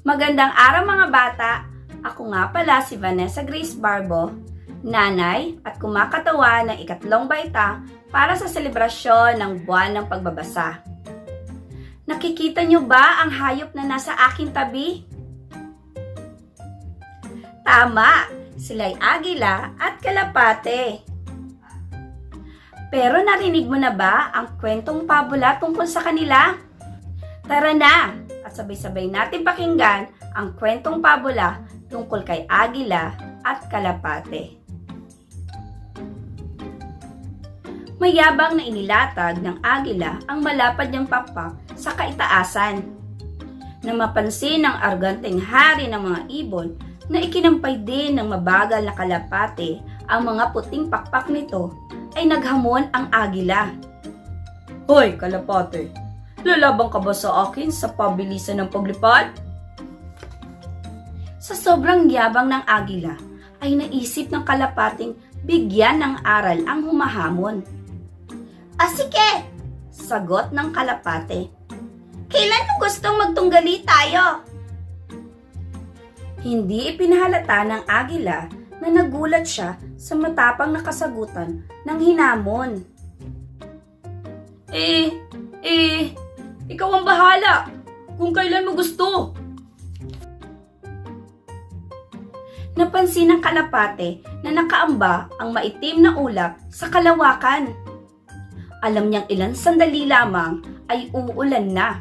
Magandang araw mga bata! Ako nga pala si Vanessa Grace Barbo, nanay at kumakatawa ng ikatlong baita para sa selebrasyon ng buwan ng pagbabasa. Nakikita niyo ba ang hayop na nasa aking tabi? Tama! Sila'y agila at kalapate. Pero narinig mo na ba ang kwentong pabula tungkol sa kanila? Tara na! At sabay-sabay natin pakinggan ang kwentong pabula tungkol kay Agila at Kalapate. Mayabang na inilatag ng Agila ang malapad niyang pakpak sa kaitaasan. Na mapansin ng arganteng hari ng mga ibon na ikinampay din ng mabagal na kalapate ang mga puting pakpak nito ay naghamon ang Agila. Hoy, kalapate! Lalabang ka ba sa akin sa pabilisan ng paglipad? Sa sobrang yabang ng agila, ay naisip ng kalapating bigyan ng aral ang humahamon. Asike! Sagot ng kalapate. Kailan mo gustong magtunggali tayo? Hindi ipinahalata ng agila na nagulat siya sa matapang na kasagutan ng hinamon. Eh, eh, ikaw ang bahala kung kailan mo gusto. Napansin ng kalapate na nakaamba ang maitim na ulap sa kalawakan. Alam niyang ilang sandali lamang ay uulan na.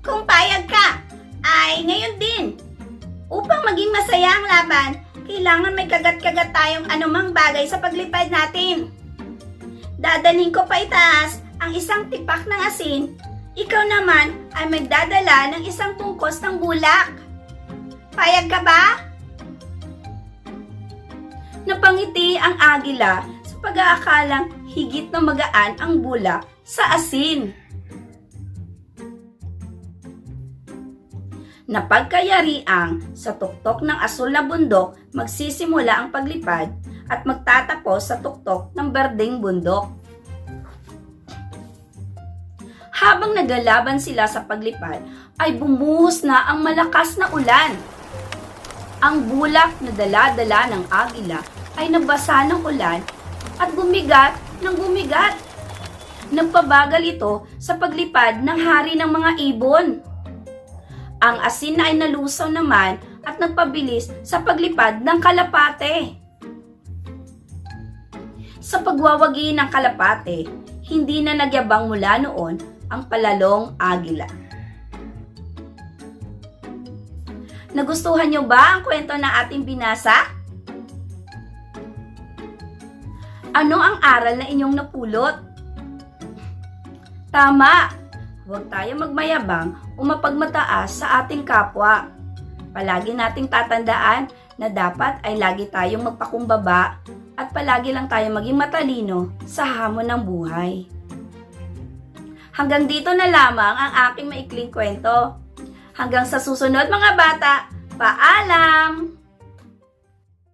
Kung payag ka, ay ngayon din. Upang maging masaya ang laban, kailangan may kagat-kagat tayong anumang bagay sa paglipad natin. Dadaling ko pa itaas ang isang tipak ng asin, ikaw naman ay magdadala ng isang tungkos ng bulak. Payag ka ba? Napangiti ang agila sa pag-aakalang higit na magaan ang bulak sa asin. Napagkayariang sa tuktok ng asul na bundok magsisimula ang paglipad at magtatapos sa tuktok ng berdeng bundok. Habang nagalaban sila sa paglipad, ay bumuhos na ang malakas na ulan. Ang bulak na dala-dala ng agila ay nabasa ng ulan at bumigat ng bumigat. Nagpabagal ito sa paglipad ng hari ng mga ibon. Ang asin na ay nalusaw naman at nagpabilis sa paglipad ng kalapate. Sa pagwawagi ng kalapate, hindi na nagyabang mula noon ang palalong agila. Nagustuhan niyo ba ang kwento na ating binasa? Ano ang aral na inyong napulot? Tama! Huwag tayo magmayabang o mapagmataas sa ating kapwa. Palagi nating tatandaan na dapat ay lagi tayong magpakumbaba at palagi lang tayo maging matalino sa hamon ng buhay. Hanggang dito na lamang ang aking maikling kwento. Hanggang sa susunod mga bata, paalam!